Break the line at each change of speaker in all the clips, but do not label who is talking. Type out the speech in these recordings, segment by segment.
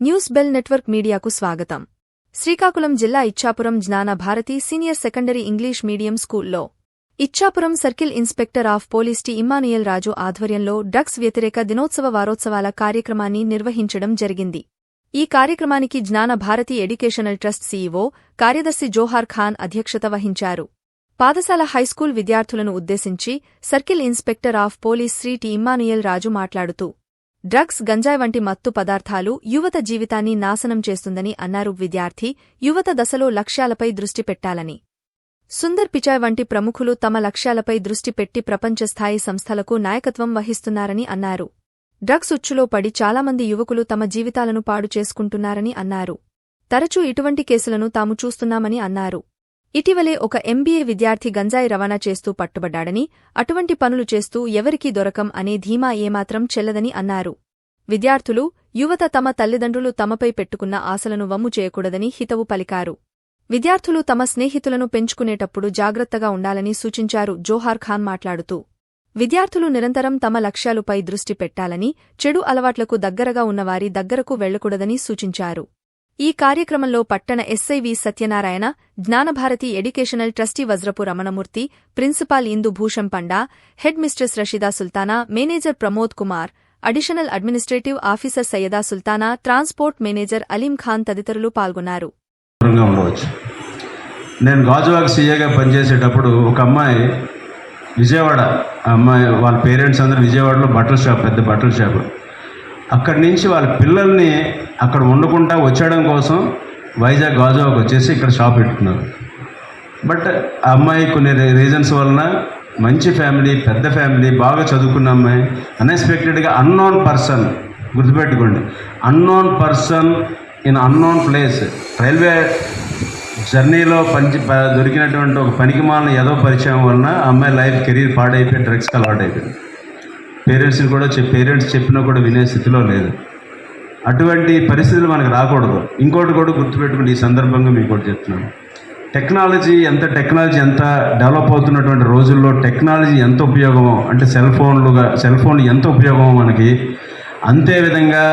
News bell network మీడియాకు స్వాగతం. శ్రీకాకుళం జిల్లా Ichchapuram Gnana Bharati senior secondary English medium స్కూల్లో. Ichchapuram circle inspector of police T Immanuel Raju ఆధ్వర్యంలో drugs వ్యతిరేక దినోత్సవ వారోత్సవాల కార్యక్రమాన్ని నిర్వహించడం జరిగింది. ఈ కార్యక్రమానికి జ్ఞాన భారతి ఎడ్యుకేషనల్ ట్రస్ట్ సీఈఓ కార్యదర్శి జోహార్ ఖాన్ అధ్యక్షత వహించారు. పాఠశాల హైస్కూల్ విద్యార్థులను ఉద్దేశించి circle inspector of police Shri T Immanuel Raju మాట్లాడుతూ డ్రగ్స్ గంజాయి వంటి మత్తు పదార్థాలు యువత జీవితాన్ని నాశనం చేస్తుందని అన్నారు విద్యార్థి. యువత దశలో లక్ష్యాలపై దృష్టి పెట్టాలని. సుందర్ పిచాయ్ వంటి ప్రముఖులు తమ లక్ష్యాలపై దృష్టి పెట్టి ప్రపంచస్థాయి సంస్థలకు నాయకత్వం వహిస్తున్నారని అన్నారు. డ్రగ్స్ ఉచ్చులో పడి చాలామంది యువకులు తమ జీవితాలను పాడు చేసుకుంటున్నారని అన్నారు. తరచూ ఇటువంటి కేసులను తాము చూస్తున్నామని అన్నారు. ఇటీవలే ఒక ఎంబీఏ విద్యార్థి గంజాయి రవాణా చేస్తూ పట్టుబడ్డాడని అటువంటి పనులు చేస్తూ ఎవరికీ దొరకం అనే ధీమా ఏమాత్రం చెల్లదని అన్నారు. విద్యార్థులు యువత తమ తల్లిదండ్రులు తమపై పెట్టుకున్న ఆశలను వమ్ము చేయకూడదని హితవు పలికారు. విద్యార్థులు తమ స్నేహితులను పెంచుకునేటప్పుడు జాగ్రత్తగా ఉండాలని సూచించారు జోహార్ ఖాన్ మాట్లాడుతూ. విద్యార్థులు నిరంతరం తమ లక్ష్యాలుపై దృష్టి పెట్టాలని చెడు అలవాట్లకు దగ్గరగా ఉన్నవారి దగ్గరకు వెళ్ళకూడదని సూచించారు. ఈ కార్యక్రమంలో పట్టణ S I V Satyanarayana Gnanabharati educational trustee Vajrapu Ramanamurthy principal Indu Bhusham Panda head mistress Rasheeda Sultana manager Pramod Kumar additional administrative officer Sayyada Sultana transport manager Aleem Khan తదితరులు పాల్గొన్నారు.
నేను గాజువాక్ సీఏగా పనిచేసేటప్పుడు ఒక అమ్మాయి విజయవాడ అమ్మాయి వాళ్ళ పేరెంట్స్ అందరూ విజయవాడలో బట్టల షాప్ పెద్ద బట్టల షాప్. అక్కడి నుంచి వాళ్ళ పిల్లల్ని అక్కడ ఉండకుండా వచ్చేయడం కోసం వైజాగ్ గాజువాక్ వచ్చేసి ఇక్కడ షాప్ పెట్టుకున్నారు. బట్ ఆ అమ్మాయి కొన్ని రీజన్స్ వలన మంచి ఫ్యామిలీ పెద్ద ఫ్యామిలీ బాగా చదువుకున్న అమ్మాయి అన్ఎక్స్పెక్టెడ్గా అన్నోన్ పర్సన్ గుర్తుపెట్టుకోండి. Unknown person in unknown place railway జర్నీలో పని దొరికినటువంటి ఒక పనికిమాలిన ఏదో పరిచయం వలన అమ్మాయి లైఫ్ కెరీర్ పాడైపోయి డ్రగ్స్కి అలవాటు అయిపోయింది పేరెంట్స్ని కూడా పేరెంట్స్ చెప్పినా కూడా వినే స్థితిలో లేదు. అటువంటి పరిస్థితులు మనకు రాకూడదు. ఇంకోటి కూడా గుర్తుపెట్టుకుని ఈ సందర్భంగా మీకు కూడా చెప్తున్నాను. టెక్నాలజీ ఎంత టెక్నాలజీ ఎంత డెవలప్ అవుతున్నటువంటి రోజుల్లో టెక్నాలజీ ఎంత ఉపయోగమో అంటే సెల్ ఫోన్లుగా సెల్ ఫోన్లు ఎంత ఉపయోగమో మనకి అంతే విధంగా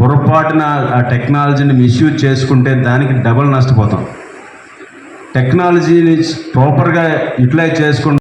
పొరపాటున ఆ టెక్నాలజీని మిస్యూజ్ చేసుకుంటే దానికి డబల్ నష్టపోతాం. టెక్నాలజీని ప్రాపర్గా యూటిలైజ్ చేసుకుంటే